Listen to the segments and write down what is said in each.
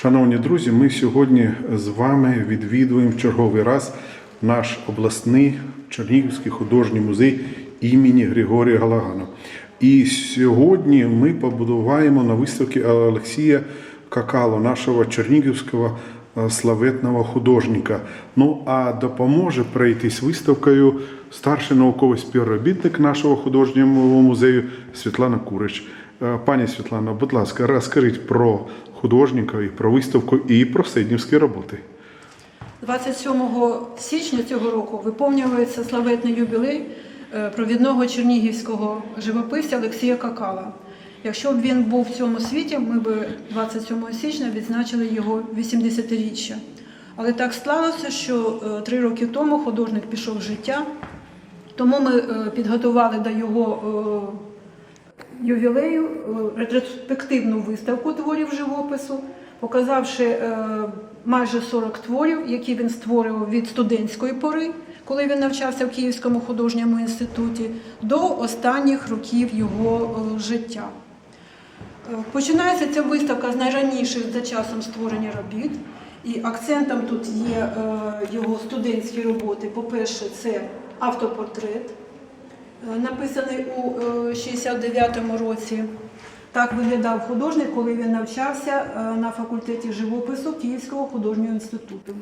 Шановні друзі, ми сьогодні з вами відвідуємо в черговий раз наш обласний Чернігівський художній музей імені Григорія Галагана. І сьогодні ми побудуваємо на виставці Олексія Какало, нашого чернігівського е, славетного художника. Ну а допоможе пройтись виставкою старший науковий співробітник нашого художнього музею Світлана Курич. Е, Пані Світлано, будь ласка, розкажіть про художника і про виставку і про седнівські роботи. 27 січня цього року виповнюється славетний юбілей е, провідного чернігівського живописця Олексія Какала. Якщо б він був в цьому світі, ми б 27 січня відзначили його 80-річчя. Але так склалося, що е, три роки тому художник пішов з життя, тому ми е, підготували до його ювілею е, ретроспективну виставку творів живопису, показавши е, майже 40 творів, які він створював від студентської пори, коли він навчався в Київському художньому інституті, до останніх років його е, життя. Починається ця виставка з найраніших за часом створення робіт. І акцентом тут є його студентські роботи. По-перше, це автопортрет, написаний у е, 69-му році. Так виглядав художник, коли він навчався е, на факультеті живопису Київського художнього інституту.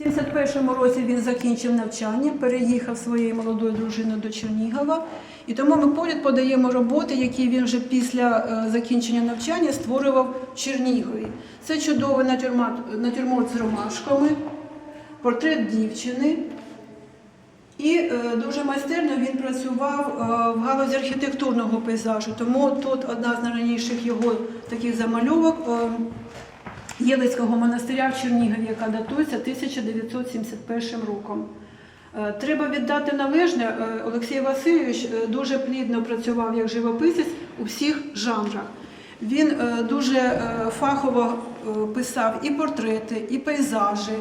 У 71-му році він закінчив навчання, переїхав своєю молодою дружиною до Чернігова. І тому ми поряд подаємо роботи, які він вже після е, закінчення навчання створював в Чернігові. Це чудовий натюрморт з ромашками, портрет дівчини. І е, дуже майстерно він працював е, в галузі архітектурного пейзажу. Тому тут одна з найраніших його таких замальовок е, Єлицького монастиря в Чернігові, яка датується 1971 роком. Треба віддати належне, Олексій Васильович дуже плідно працював як живописець у всіх жанрах. Він дуже фахово писав і портрети, і пейзажі,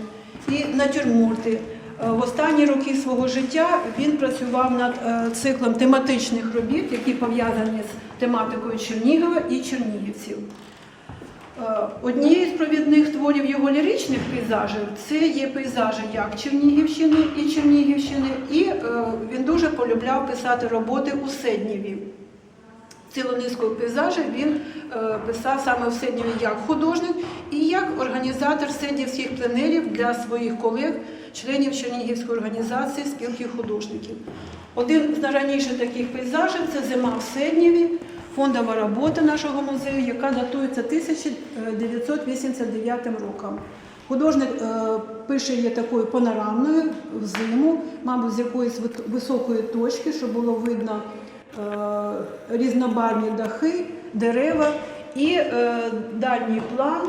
і натюрморти. Е, В останні роки свого життя він працював над е, циклом тематичних робіт, які пов'язані з тематикою Чернігова і чернігівців. Е, Однією з провідних творів його ліричних пейзажів це є пейзажі як Чернігівщини і Чернігівщини, і він дуже полюбляв писати роботи у Седнєві. Цілу низку пейзажів він писав саме в Седнєві як художник і як організатор седнівських пленерів для своїх колег, членів Чернігівської організації спілки художників. Один з найраніших таких пейзажів це зима в Седнєві, фондова робота нашого музею, яка датується 1989 роком. Художник е, пише її такою панорамною в зиму, мабуть, з якоїсь високої точки, щоб було видно е, різнобарвні дахи, дерева і е, дальній план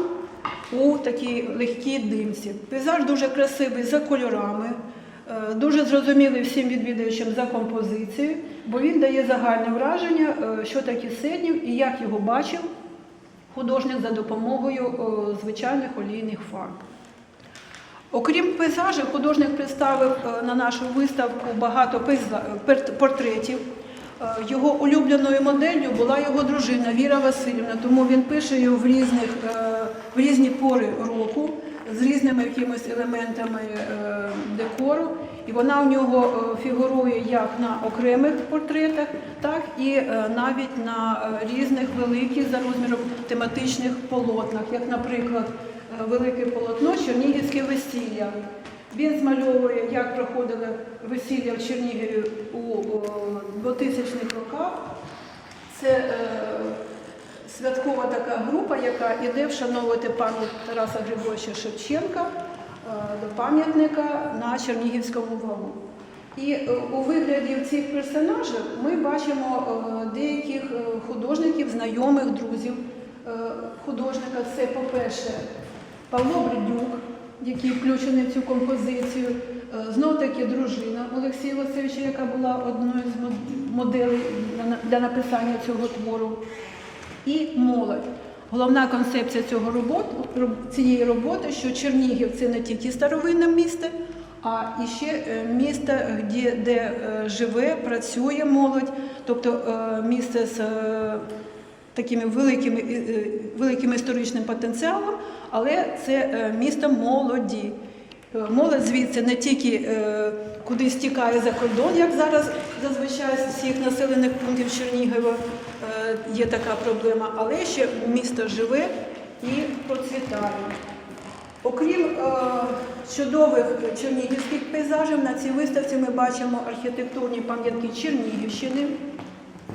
у такій легкій димці. Пейзаж дуже красивий за кольорами, е, дуже зрозумілий всім відвідувачам за композицією, бо він дає загальне враження, е, що таке Седнів і як його бачив художник за допомогою е, звичайних олійних фарб. Окрім пейзажів, художник представив на нашу виставку багато портретів. Е, Його улюбленою моделлю була його дружина Віра Васильівна, тому він пише її в, різних, е, в різні пори року з різними якимись елементами е, декору. І вона у нього фігурує як на окремих портретах, так і навіть на різних великих за розміром тематичних полотнах, як, наприклад, велике полотно Чернігівське весілля. Він змальовує, як проходили весілля в Чернігові у 2000-х роках. Це е, святкова така група, яка іде вшановувати пам'ять Тараса Григоровича Шевченка е, до пам'ятника на Чернігівському валу. І е, у вигляді цих персонажів ми бачимо е, деяких е, художників, знайомих, друзів художника. Це, по-перше, Павло Бредюк, який включений в цю композицію. Е, Знов таки дружина Олексія Васильовича, яка була одною з моделей для написання цього твору. І молодь. Головна концепція цього робот, цієї роботи, що Чернігів це не тільки старовинне місто, а і ще е, місто, де, де е, живе, працює молодь, тобто місце з такими великими, е, е, великим історичним потенціалом, але це е, місто молоді. Молодь звідси не тільки е, кудись тікає за кордон, як зараз зазвичай з всіх населених пунктів Чернігова є така проблема, але ще місто живе і процвітає. Окрім чудових чернігівських пейзажів, на цій виставці ми бачимо архітектурні пам'ятки Чернігівщини,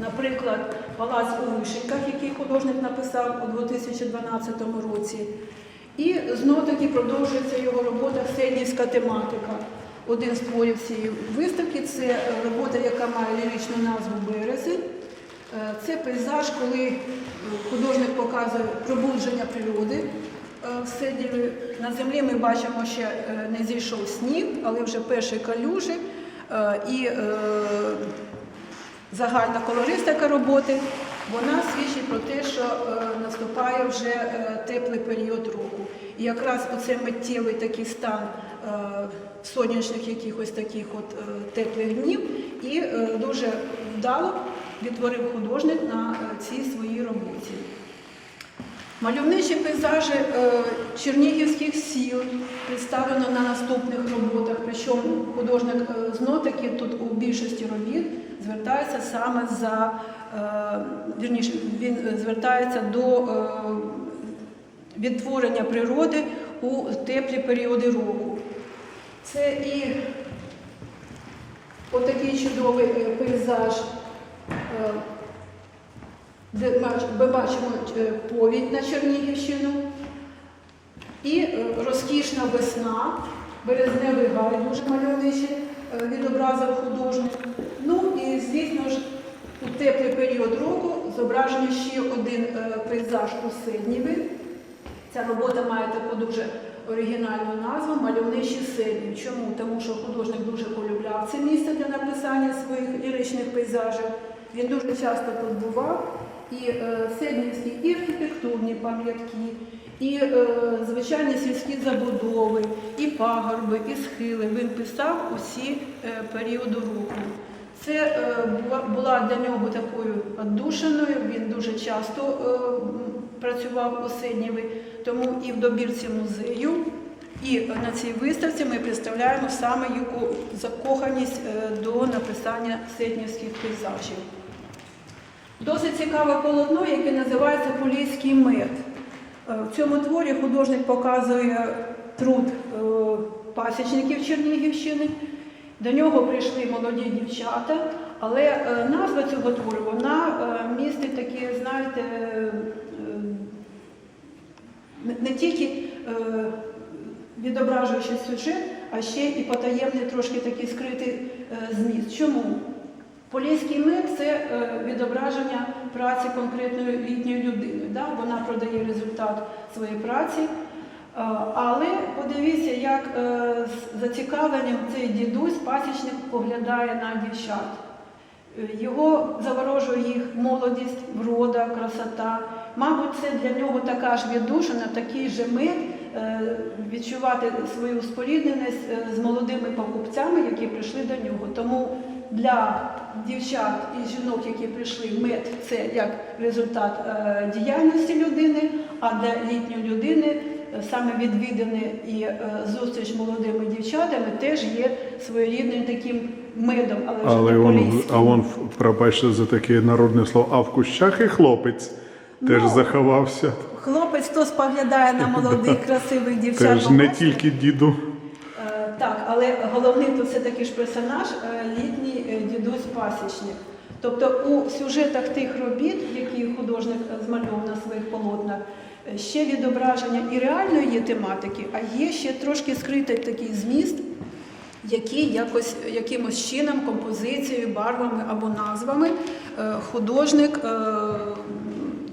наприклад, палац у Вишеньках, який художник написав у 2012 році. І знов таки продовжується його робота Седнівська тематика. Один з творів цієї виставки це е, робота, яка має ліричну назву Березень. Е, Це пейзаж, коли е, художник показує пробудження природи. На землі ми бачимо, е, не зійшов сніг, але вже перші калюжі. І загальна колористика роботи, вона свідчить про те, що е, наступає вже е, теплий період року. І якраз оце миттєвий такий стан е, сонячних якихось таких от теплих днів і дуже вдало відтворив художник на цій своїй роботі. Мальовничі пейзажі е, чернігівських сіл представлено на наступних роботах. Причому художник е, знов-таки тут у більшості робіт звертається саме за е, вірніше, він звертається до відтворення природи у теплі періоди року. Це і отакий чудовий пейзаж. Де ми бачимо е, повідь на Чернігівщину і е, розкішна весна, березневий гай дуже мальовничий е, відобразив художник. Ну і, звісно ж, у теплий період року зображений ще один пейзаж у Сидніві. Ця робота має таку дуже оригінальну назву Мальовничі Сиднів. Чому? Тому що художник дуже полюбляв це місце для написання своїх ліричних пейзажів. Він дуже часто тут бував. І е, і архітектурні пам'ятки, і е, звичайні сільські забудови, і пагорби, і схили. Він писав усі е, періоди року. Це була, для нього такою віддушиною, він дуже часто працював у Сидніві, тому і в добірці музею, і на цій виставці ми представляємо саме його закоханість до написання сиднівських пейзажів. Досить цікаве полотно, яке називається Поліський мед. В цьому творі художник показує труд е, пасічників Чернігівщини. До нього прийшли молоді дівчата, але е, назва цього твору вона е, містить такі, знаєте, не- тільки відображуючи сюжет, а ще і потаємний трошки такий скритий зміст. Чому? Поліський мир це е, відображення праці конкретної літньої людини. Да? Вона продає результат своєї праці. Е, Але подивіться, як е, з зацікавленням цей дідусь, пасічник, поглядає на дівчат. Його заворожує їх молодість, врода, красота. Мабуть, це для нього така ж віддушина, такий же мир відчувати свою спорідненість з молодими покупцями, які прийшли до нього. Тому для дівчат і жінок, які прийшли, мед це як результат е, діяльності людини, а для літньої людини е, саме відвідини і е, зустріч молодими дівчатами теж є своєрідним таким медом, але вже Але не он, а он, пробачте за таке народне слово, а в кущах і хлопець теж Ну, заховався. Хлопець, хто споглядає на молодих, красивих дівчат. Теж не тільки діду. Але головний тут все-таки ж персонаж е, літній е, дідусь пасічник. Тобто у сюжетах тих робіт, які художник е, змальовував на своїх полотнах, ще відображення і реальної є тематики, а є ще трошки скритий такий зміст, який якось якимось чином, композицією, барвами або назвами художник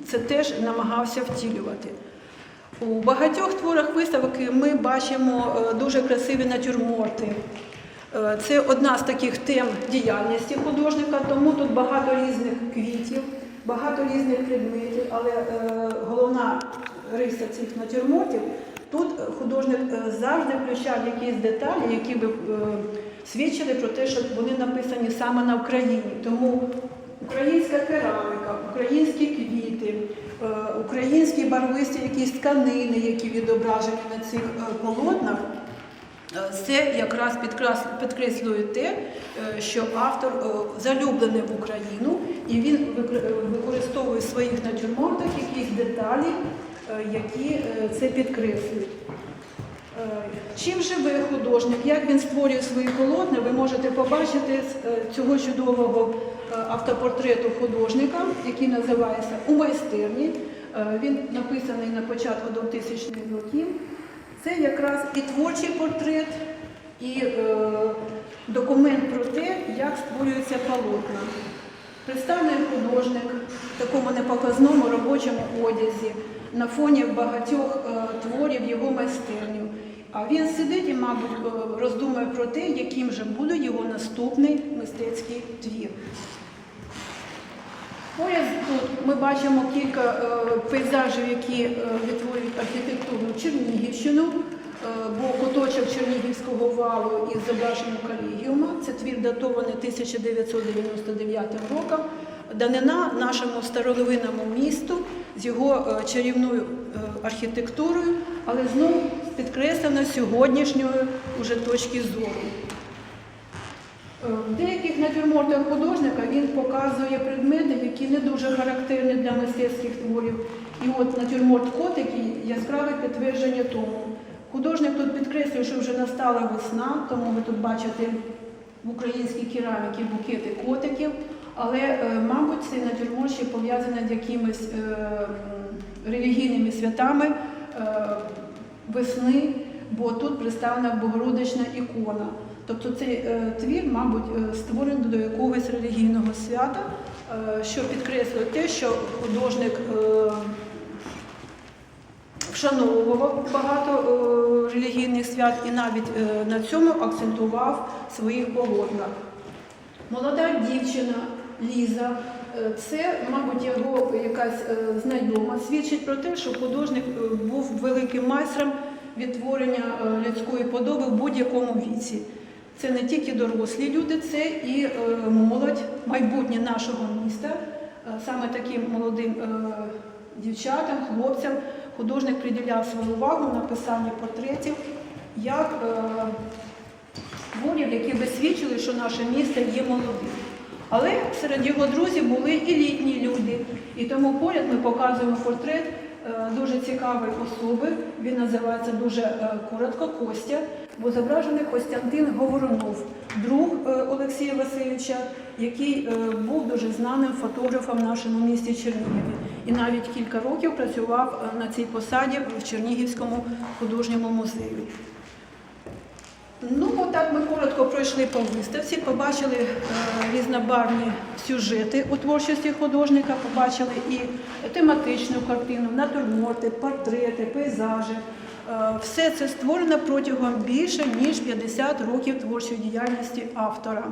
це теж намагався втілювати. У багатьох творах виставки ми бачимо е, дуже красиві натюрморти. Е, Це одна з таких тем діяльності художника, тому тут багато різних квітів, багато різних предметів, але е, головна риса цих натюрмортів тут художник завжди включав якісь деталі, які би свідчили про те, що вони написані саме на Україні. Тому барвисті якісь тканини, які відображені на цих е, полотнах. Е, Це якраз підкреслює те, е, що автор залюблений в Україну і він використовує в своїх натюрмортах якісь деталі, які це підкреслюють. Чим живе художник, як він створює свої полотна, ви можете побачити з цього чудового автопортрету художника, який називається У майстерні. Е, Він написаний на початку 2000-х років. Це якраз і творчий портрет, і е, документ про те, як створюються полотна. Представлений художник в такому непоказному робочому одязі на фоні багатьох е, творів його майстерню. А він сидить і, мабуть, роздумує про те, яким же буде його наступний мистецький твір. Поряд тут ми бачимо кілька е, пейзажів, які е, відтворюють архітектуру Чернігівщину, е, бо куточок Чернігівського валу із зображенням Калігіума. Це твір датований 1999 роком. Данина нашому старовинному місту з його е, чарівною е, архітектурою, але знову підкреслено сьогоднішньої уже точки зору. Е, В деяких натюрмортах художника він показує предмети, які не дуже характерні для мистецьких творів. І от натюрморт котики яскраве підтвердження тому. Художник тут підкреслює, що вже настала весна, тому ви тут бачите в українській кераміці букети котиків. Але, е, мабуть, цей натюрморт ще пов'язаний з якимись е, релігійними святами весни, бо тут представлена Богородична ікона. Тобто цей е, твір, мабуть, е, створений до якогось релігійного свята, е, що підкреслює те, що художник вшановував багато релігійних свят і навіть на цьому акцентував своїх полотнах. Молода дівчина Ліза, це, мабуть, його якась знайома, свідчить про те, що художник був великим майстром відтворення людської подоби в будь-якому віці. Це не тільки дорослі люди, це і е, молодь, майбутнє нашого міста. Е, Саме таким молодим е, дівчатам, хлопцям художник приділяв свою увагу на писанні портретів як творів, які би свідчили, що наше місто є молодим. Але серед його друзів були і літні люди. І тому поряд ми показуємо портрет дуже цікавої особи. Він називається дуже е, коротко Костя, бо зображений Костянтин Говорунов, друг е, Олексія Васильовича, який е, був дуже знаним фотографом в нашому місті Чернігові. І навіть кілька років працював е, на цій посаді в Чернігівському художньому музеї. Ну, отак ми коротко пройшли по виставці, побачили е, різнобарвні сюжети у творчості художника, побачили і тематичну картину, натюрморти, портрети, пейзажі. Е, все це створено протягом більше ніж 50 років творчої діяльності автора.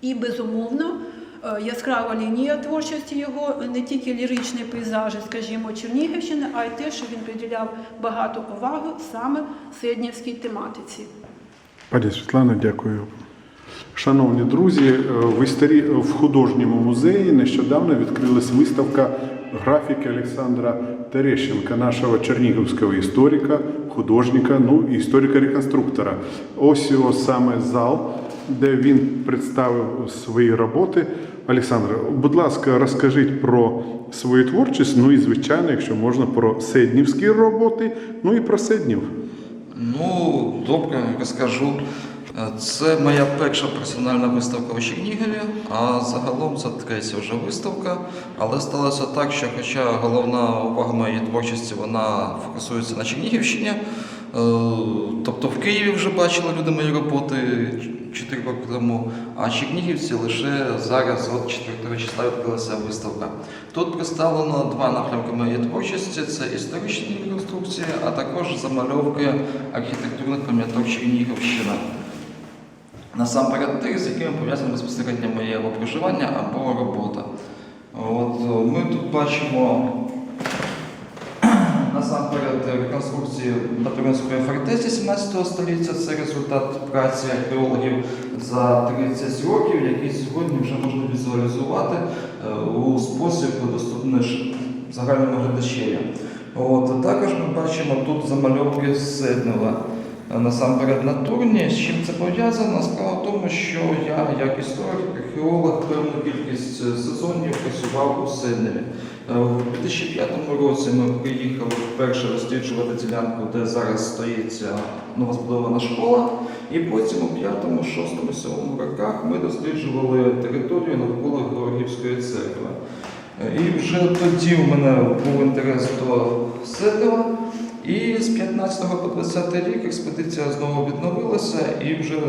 І, безумовно, е, яскрава лінія творчості його не тільки ліричні пейзажі, скажімо, Чернігівщини, а й те, що він приділяв багато уваги саме середнівській тематиці. Пані Світлана, дякую. Шановні друзі, е, в, історі... в художньому музеї нещодавно відкрилась виставка графіки Олександра Терещенка, нашого чернігівського історика, художника, ну і історика-реконструктора. Ось його саме зал, де він представив свої роботи. Олександр, будь ласка, розкажіть про свою творчість, ну і звичайно, якщо можна, про седнівські роботи, ну і про седнів. Ну, добре, розкажу. Це моя перша персональна виставка у Чернігові, а загалом це третя вже виставка. Але сталося так, що хоча головна увага моєї творчості вона фокусується на Чернігівщині, е, тобто в Києві вже бачили люди мої роботи 4 роки тому, а Чернігівці лише зараз, от 4 числа, відкрилася виставка. Тут представлено два напрямки моєї творчості: це історичні реконструкції, а також замальовки архітектурних пам'яток Чернігівщини. Насамперед тих, з якими пов'язане безпосередньо моє проживання або робота. От, ми тут бачимо насамперед реконструкції Батуринської фортеці 17 століття. Це результат праці археологів за 30 років, які сьогодні вже можна візуалізувати е, у спосіб доступний загальному глядачеві. От, також ми бачимо тут замальовки з Седнева. Насамперед на турні. З чим це пов'язано? Справа в тому, що я, як історик, археолог, певну кількість е, сезонів працював у Седневі. Е, У 2005 році ми приїхали вперше досліджувати ділянку, де зараз стоїть е, новозбудована школа. І потім у 5, 6, 7 роках ми досліджували територію навколо Георгіївської церкви. Е, І вже тоді в мене був інтерес до Седлева. І з 15 по 20 рік експедиція знову відновилася і вже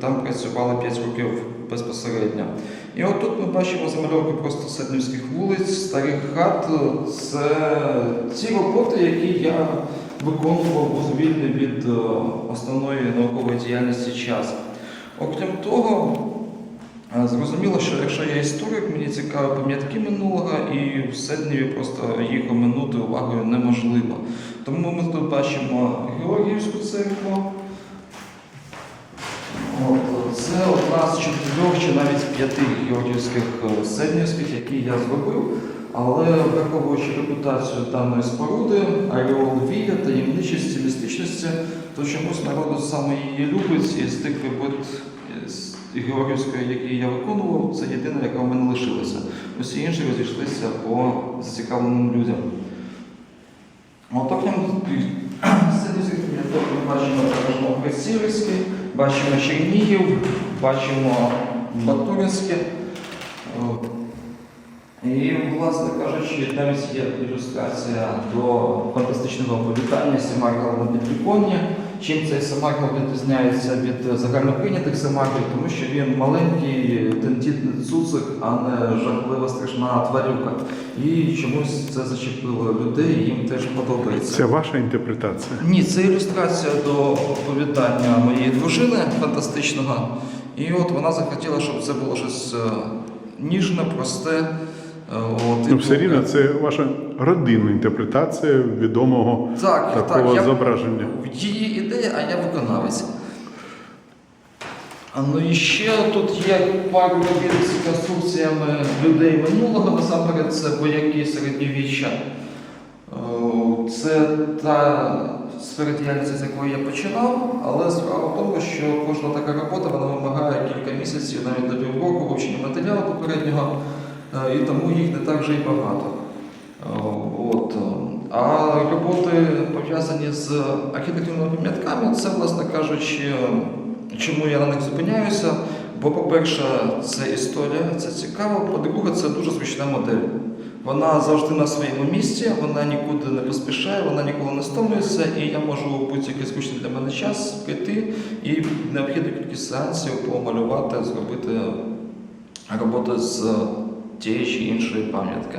там працювали 5 років безпосередньо. І от тут ми бачимо замальовки просто седнівських вулиць, старих хат. Це ті роботи, які я виконував у звільний від е, основної наукової діяльності час. Окрім того, е, зрозуміло, що якщо я історик, мені цікаві пам'ятки минулого, і в Седневі просто їх оминути увагою неможливо. Тому ми тут бачимо Георгіївську церкву. Це одна з чотирьох чи навіть п'яти георгіївських е, седнівських, які я зробив. Але враховуючи репутацію даної споруди, ареол вія, таємничості, містичності, то чомусь народу саме її любить, і з тих робот е, Георгіївської, які я виконував, це єдина, яка в мене лишилася. Усі інші розійшлися по зацікавленим людям. От окрім сидівських пам'яток ми бачимо також Окресівський, бачимо Чернігів, бачимо Батуринське. І, власне кажучи, навіть є ілюстрація до фантастичного повітання Семаргал на Бібліконі. Чим цей Семаргал відрізняється від загальноприйнятих Семаргів, тому що він маленький, тендітний цуцик, а не жахлива страшна тварюка. І чомусь це зачепило людей, їм теж подобається. Це ваша інтерпретація. Ні, це ілюстрація до оповідання моєї дружини фантастичного. І от вона захотіла, щоб це було щось е, ніжне, просте. е, От, Ну, все рівно це ваша родинна інтерпретація відомого Так, такого так, я- Її ідея, а я виконавець. А ну і ще тут є пару робіт з конструкціями людей минулого, насамперед це вояки середньовіччя. Е, Це та сфера діяльності, з якої я починав, але справа в тому, що кожна така робота вона вимагає кілька місяців, навіть до півроку вивчення матеріалу попереднього, е, і тому їх не так вже й багато. А роботи пов'язані з архітектурними пам'ятками, це, власне кажучи, чому я на них зупиняюся. Бо, по-перше, це історія, це цікаво. По-друге, це дуже зручна модель. Вона завжди на своєму місці, вона нікуди не поспішає, вона ніколи не стомлюється, і я можу у будь-який зручний для мене час прийти і необхідну кількість сеансів помалювати, зробити роботи з тієї чи іншої пам'ятки.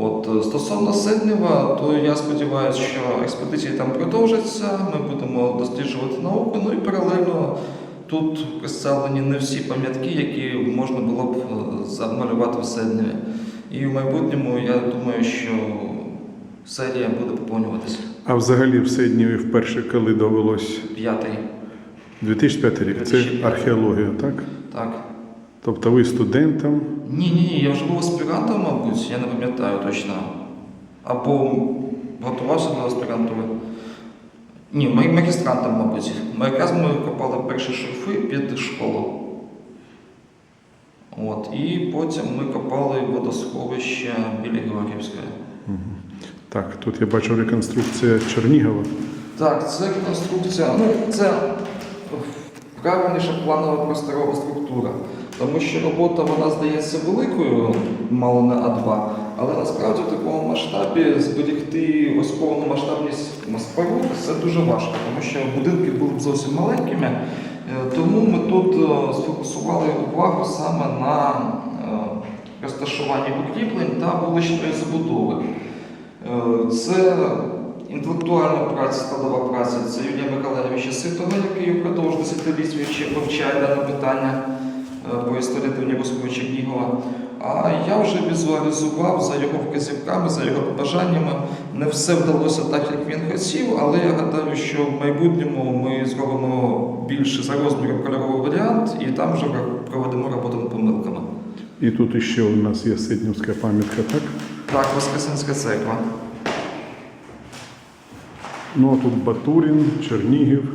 От е, стосовно Седнева, то я сподіваюся, що експедиції там продовжаться. Ми будемо досліджувати науку. Ну і паралельно тут представлені не всі пам'ятки, які можна було б е, замалювати в Седневі. І в майбутньому я думаю, що серія буде поповнюватися. А взагалі в Седніві вперше, коли довелось П'ятий. 2005 рік. Це археологія, так? Так. Тобто ви студентом. Ні, ні, ні, я вже був аспірантом, мабуть, я не пам'ятаю точно. Або готувався до аспірантури. Ні, маг- магістрантом, мабуть. Ми якраз ми копали перші шурфи під школу. От, і потім ми копали водосховище біля Георгіївської. Так, тут я бачу реконструкція Чернігова. Так, це конструкція, ну це правильніша планова просторова структура. Тому що робота вона здається великою, мало не А2, але насправді в такому масштабі зберегти ось повну масштабність споруд це дуже важко, тому що будинки були б зовсім маленькими. Е, Тому ми тут е, сфокусували увагу саме на е, розташуванні укріплень та вуличної забудови. Це інтелектуальна праця, складова праця. Це Юлія Миколаєвича Ситова, який впродовж десятиліть вивчає дане питання е, по історії Древньоруського Чернігова. А я вже візуалізував за його вказівками, за його побажаннями. Не все вдалося так, як він хотів, але я гадаю, що в майбутньому ми зробимо більше за розміром кольоровий варіант і там вже проведемо роботу над помилками. І тут іще у нас є Седнівська пам'ятка, так? Так, Воскресенська церква. Ну а тут Батурін, Чернігів.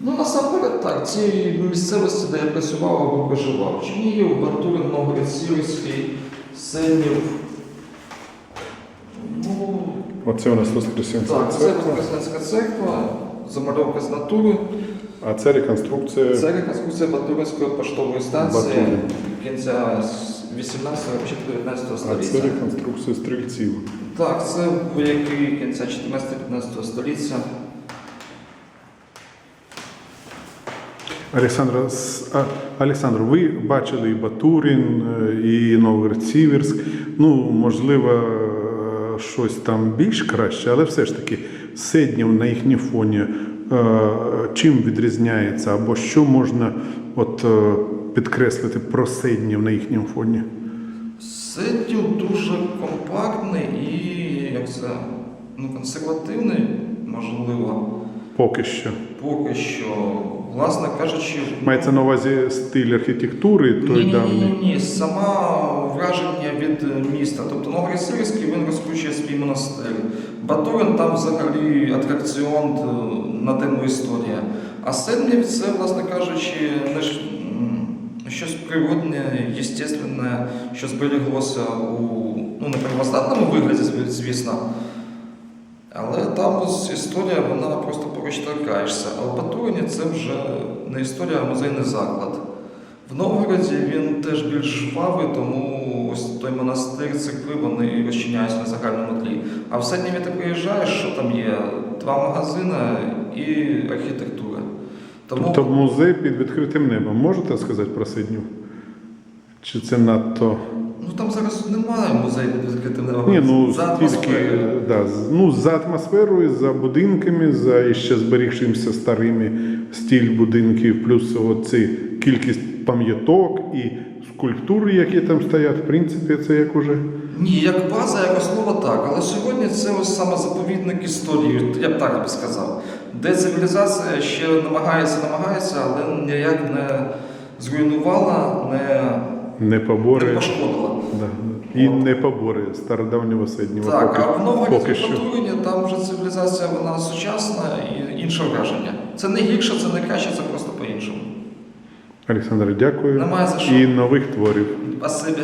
Ну, насамперед так, ці місцевості, де я працював або проживав. Чернігів, Бартурин, Новгород, Сіверський, Сенів. Ну, Оце у нас Воскресенська так, це церква, Воскресенська церква, замальовка з натури. а це реконструкція. Це реконструкція Батуринської поштової станції Батурин. кінця 18 чи 19 А це століття. реконструкція стрільців. Так, це вояки кінця 14-15 століття. Олександр, с- Олександр, ви бачили і Батурін, е, і Новгород-Сіверськ. Ну, можливо, е, щось там більш краще, але все ж таки Седнів на їхній фоні е, чим відрізняється, або що можна от, підкреслити про Седнів на їхньому фоні? Сетів дуже компактний і як це, ну, консервативний, можливо, Поки що. поки що. Власне кажучи, Мається на увазі стиль архітектури той ні, ні, давній. ні, ні, сама враження від міста. Тобто Новгород Сирський він розкручує свій монастир. Батурин там взагалі атракціон е, на тему історія. А Сеннів це, власне кажучи, не ж, щось природне, єстественне, що зберіглося у ну, не первоздатному вигляді, звісно. Але там ось історія, вона просто поруч. А в Батурині це вже не історія, а музейний заклад. В Новгороді він теж більш жвавий, тому ось той монастир, церкви, вони розчиняються на загальному тлі. А в Сетніві ти приїжджаєш, що там є? Два магазини і архітектура. Тому Тобто музей під відкритим небом. Можете сказати про Сиднів? Чи це надто. Ну, там зараз немає музею під відкритим небом. Ні, ну За атмосферою. да, ну, за атмосферою, за будинками, за іще зберігшимся старими стиль будинків, плюс оці кількість пам'яток і скульптур, які там стоять, в принципі, це як уже. Ні, як база, як основа так. Але сьогодні це ось саме заповідник історії, я б так би сказав. Де цивілізація ще намагається, намагається, але ніяк не зруйнувала, не, Не не побори. пошкодила. Да. І не побори стародавнього середнього. Так, поки, а в Новгороді поки там вже цивілізація вона сучасна і інше враження. Це не гірше, це не краще, це просто по-іншому. Олександр, дякую. Немає за що. І нових творів. Спасибі.